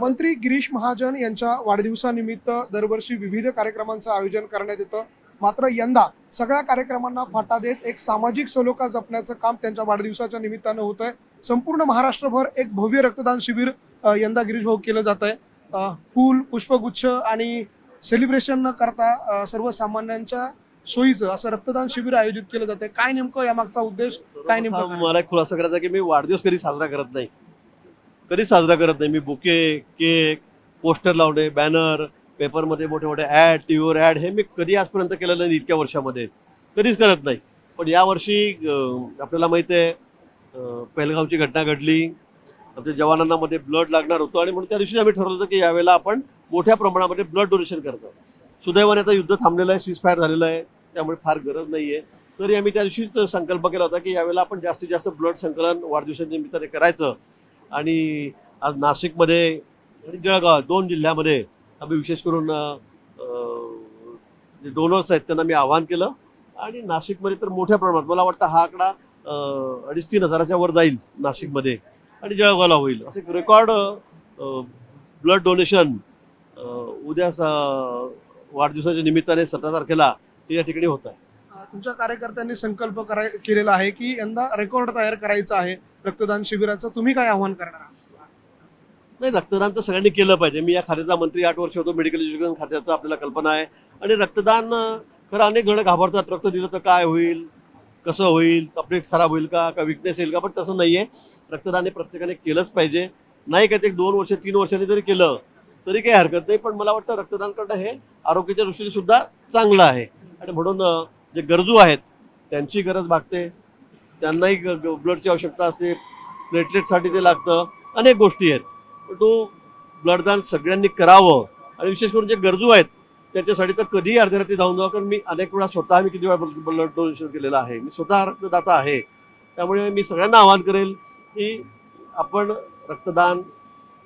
मंत्री गिरीश महाजन यांच्या वाढदिवसानिमित्त दरवर्षी विविध कार्यक्रमांचं आयोजन करण्यात येतं. मात्र यंदा सगळ्या कार्यक्रमांना फाटा देत एक सामाजिक सलोखा जपण्याचं काम त्यांच्या वाढदिवसाच्या निमित्तानं होत आहे संपूर्ण महाराष्ट्रभर एक भव्य रक्तदान शिबिर यंदा गिरीश भाऊ केलं जात आहे फूल पुष्पगुच्छ आणि सेलिब्रेशन न करता सर्वसामान्यांच्या सोयीचं असं रक्तदान शिबिर आयोजित केलं जातं काय नेमकं यामागचा उद्देश? काय नेमकं मला खुलासा करायचा की मी वाढदिवस कधी साजरा करत नाही. कधीच साजरा करत नाही. मी बुके केक पोस्टर लावणे बॅनर पेपरमध्ये मोठे मोठे ॲड टी व्हीवर ॲड हे मी कधी आजपर्यंत केलेलं नाही इतक्या वर्षामध्ये. कधीच करत नाही. पण यावर्षी आपल्याला माहिती आहे अं, पहलगावची घटना घडली. आमच्या जवानांना मध्ये ब्लड लागणार होतं आणि म्हणून त्या दिवशी आम्ही ठरवलं होतं की यावेळेला आपण मोठ्या प्रमाणामध्ये ब्लड डोनेशन करतो. सुदैवाने आता युद्ध थांबलेलं आहे सीज फायर झालेलं आहे. त्यामुळे फार गरज नाही आहे तरी आम्ही त्या दिवशीच संकल्प केला होता की यावेळेला आपण जास्तीत जास्त ब्लड संकलन वाढदिवसाच्या निमित्ताने करायचं. आणि आज नाशिकमध्ये आणि जळगाव दोन जिल्ह्यामध्ये आम्ही विशेष करून जे डोनर्स आहेत त्यांना मी आवाहन केलं. आणि नाशिकमध्ये तर मोठ्या प्रमाणात मला वाटतं हा आकडा अडीच तीन हजाराच्या वर जाईल नाशिकमध्ये आणि जळगावला होईल. असं एक रेकॉर्ड ब्लड डोनेशन उद्या स- वाढदिवसाच्या निमित्ताने सतरा तारखेला ते या ठिकाणी होत आहे. तुमच्या कार्यकर्त्यांनी संकल्प कराय केलेला आहे की यंदा रेकॉर्ड तयार करायचा आहे रक्तदान शिबिराचं तुम्ही काय आव्हान करणार आहात? नाही रक्तदान तर सगळ्यांनी केलं पाहिजे. मी या खात्याचा मंत्री आठ वर्ष होतो मेडिकल एज्युकेशन खात्याचा आपल्याला कल्पना आहे. आणि रक्तदान खरं अनेक जण घाबरतात. रक्त दिलं तर काय होईल? कसं होईल? तब्येत खराब होईल का? का विकनेस येईल का? पण तसं नाही आहे रक्तदान हे प्रत्येकाने केलंच पाहिजे. नाही का ते एक दोन वर्ष तीन वर्षांनी जरी केलं तरी काही हरकत नाही. पण मला वाटतं रक्तदान करणं हे आरोग्याच्या दृष्टीने सुद्धा चांगलं आहे. आणि म्हणून जे गरजू आहेत त्यांची गरज भागते. त्यांनाही ब्लडची आवश्यकता असते. प्लेटलेटसाठी ते लागतं. अनेक गोष्टी आहेत. पण तो ब्लडदान सगळ्यांनी करावं आणि विशेष करून जे गरजू आहेत त्याच्यासाठी तर कधीही अर्ध्या रात्री जाऊन जावं. कारण मी अनेक वेळा स्वतः मी किती वेळा ब्लड डोनेशन केलेलं आहे. मी स्वतः रक्तदाता आहे. त्यामुळे मी सगळ्यांना आवाहन करेल की आपण रक्तदान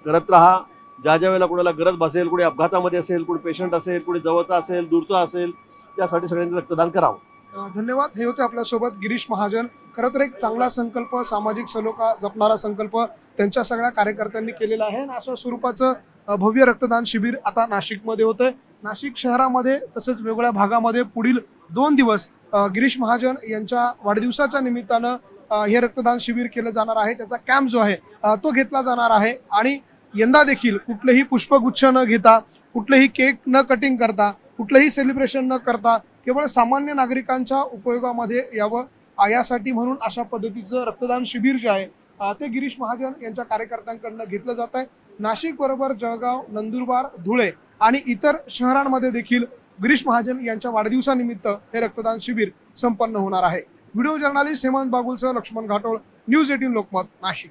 करत राहा. ज्या ज्या वेळेला कोणाला गरज भासेल कोणी अपघातामध्ये असेल कोणी पेशंट असेल कोणी जवळचा असेल दूरचा असेल त्यासाठी सगळ्यांनी रक्तदान करावं. धन्यवाद. हे होते आपल्यासोबत गिरीश महाजन. खरं तर एक चांगला संकल्प सामाजिक सलोखा जपणारा संकल्प त्यांच्या सगळ्या कार्यकर्त्यांनी केलेला आहे. आणि अशा स्वरूपाचं भव्य रक्तदान शिबिर आता नाशिकमध्ये होतंय. नाशिक शहरामध्ये तसेच वेगवेगळ्या भागामध्ये पुढील दोन दिवस गिरीश महाजन यांच्या वाढदिवसाच्या निमित्तानं हे रक्तदान शिबिर केलं जाणार आहे. त्याचा कॅम्प जो आहे तो घेतला जाणार आहे. आणि यंदा देखील कुठलेही पुष्पगुच्छ न घेता कुठलेही केक न कटिंग करता कुठलंही सेलिब्रेशन न करता केवळ सामान्य नागरिकांच्या उपयोगामध्ये यावं यासाठी म्हणून अशा पद्धतीचं रक्तदान शिबिर जे आहे ते गिरीश महाजन यांच्या कार्यकर्त्यांकडनं घेतलं जात आहे. नाशिक बरोबर जळगाव नंदुरबार धुळे आणि इतर शहरांमध्ये देखील गिरीश महाजन यांच्या वाढदिवसानिमित्त हे रक्तदान शिबिर संपन्न होणार आहे. व्हिडिओ जर्नालिस्ट हेमंत बागुलसह लक्ष्मण घाटोळ न्यूज एटीन लोकमत नाशिक.